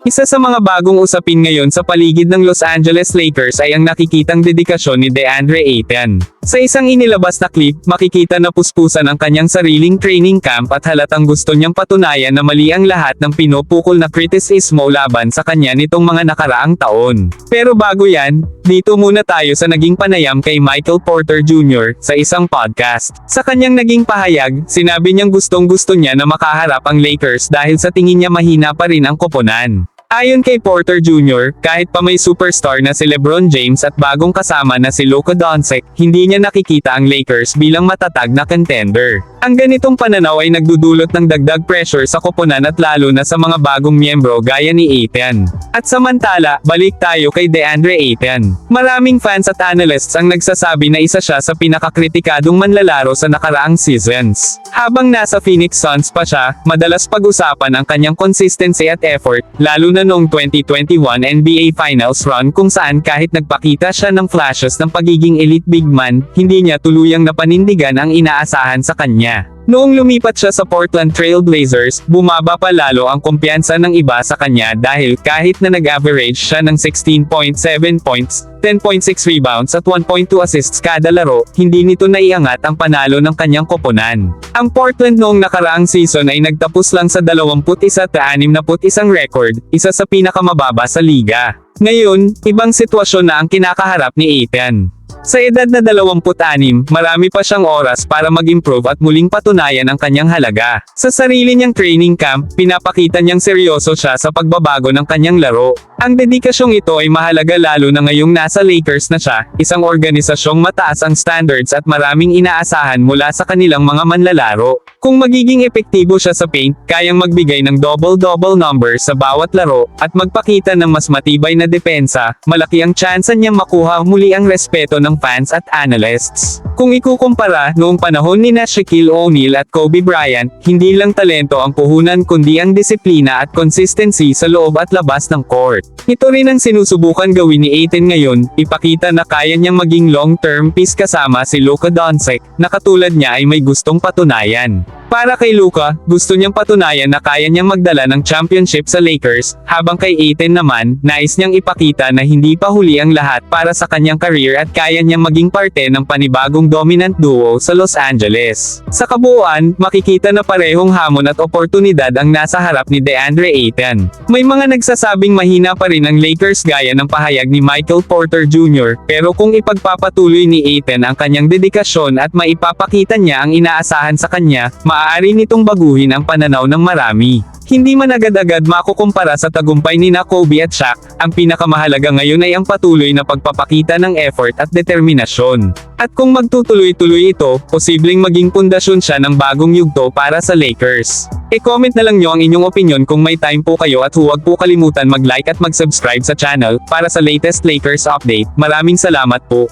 Isa sa mga bagong usapin ngayon sa paligid ng Los Angeles Lakers ay ang nakikitang dedikasyon ni DeAndre Ayton. Sa isang inilabas na clip, makikita na puspusan ang kanyang sariling training camp at halatang gusto niyang patunayan na mali ang lahat ng pinupukol na kritisismo laban sa kanya nitong mga nakaraang taon. Pero bago yan, dito muna tayo sa naging panayam kay Michael Porter Jr. sa isang podcast. Sa kanyang naging pahayag, sinabi niyang gustong gusto niya na makaharap ang Lakers dahil sa tingin niya mahina pa rin ang koponan. Ayon kay Porter Jr., kahit pa may superstar na si LeBron James at bagong kasama na si Luka Doncic, hindi niya nakikita ang Lakers bilang matatag na contender. Ang ganitong pananaw ay nagdudulot ng dagdag pressure sa koponan at lalo na sa mga bagong miyembro gaya ni Ayton. At samantala, balik tayo kay DeAndre Ayton. Maraming fans at analysts ang nagsasabi na isa siya sa pinakakritikadong manlalaro sa nakaraang seasons. Habang nasa Phoenix Suns pa siya, madalas pag-usapan ang kanyang consistency at effort, lalo na noong 2021 NBA Finals run kung saan kahit nagpakita siya ng flashes ng pagiging elite big man, hindi niya tuluyang napanindigan ang inaasahan sa kanya. Noong lumipat siya sa Portland Trail Blazers, bumaba pa lalo ang kumpiyansa ng iba sa kanya dahil kahit na nag-average siya ng 16.7 points, 10.6 rebounds at 1.2 assists kada laro, hindi nito naiangat ang panalo ng kanyang koponan. Ang Portland noong nakaraang season ay nagtapos lang sa 21 at 61 record, isa sa pinakamababa sa liga. Ngayon, ibang sitwasyon na ang kinakaharap ni Ethan. Sa edad na 26, marami pa siyang oras para mag-improve at muling patunayan ang kanyang halaga. Sa sarili niyang training camp, pinapakita niyang seryoso siya sa pagbabago ng kanyang laro. Ang dedikasyong ito ay mahalaga lalo na ngayong nasa Lakers na siya, isang organisasyong mataas ang standards at maraming inaasahan mula sa kanilang mga manlalaro. Kung magiging epektibo siya sa paint, kayang magbigay ng double-double numbers sa bawat laro, at magpakita ng mas matibay na depensa, malaki ang tsansa niyang makuha muli ang respeto ng fans at analysts. Kung ikukumpara, noong panahon ni na Shaquille O'Neal at Kobe Bryant, hindi lang talento ang puhunan kundi ang disiplina at consistency sa loob at labas ng court. Ito rin ang sinusubukan gawin ni Aiton ngayon, ipakita na kaya niyang maging long-term piece kasama si Luka Doncic, na katulad niya ay may gustong patunayan. Para kay Luka, gusto niyang patunayan na kaya niyang magdala ng championship sa Lakers, habang kay Aiton naman, nais niyang ipakita na hindi pa huli ang lahat para sa kanyang career at kaya niyang maging parte ng panibagong dominant duo sa Los Angeles. Sa kabuuan, makikita na parehong hamon at oportunidad ang nasa harap ni DeAndre Ayton. May mga nagsasabing mahina pa rin ang Lakers gaya ng pahayag ni Michael Porter Jr., pero kung ipagpapatuloy ni Ayton ang kanyang dedikasyon at maipapakita niya ang inaasahan sa kanya, maaari nitong baguhin ang pananaw ng marami. Hindi man agad-agad makukumpara sa tagumpay ni na Kobe at Shaq, ang pinakamahalaga ngayon ay ang patuloy na pagpapakita ng effort at determinasyon. At kung magtutuloy-tuloy ito, posibleng maging pundasyon siya ng bagong yugto para sa Lakers. E-comment na lang nyo ang inyong opinion kung may time po kayo at huwag po kalimutan mag-like at mag-subscribe sa channel para sa latest Lakers update. Maraming salamat po.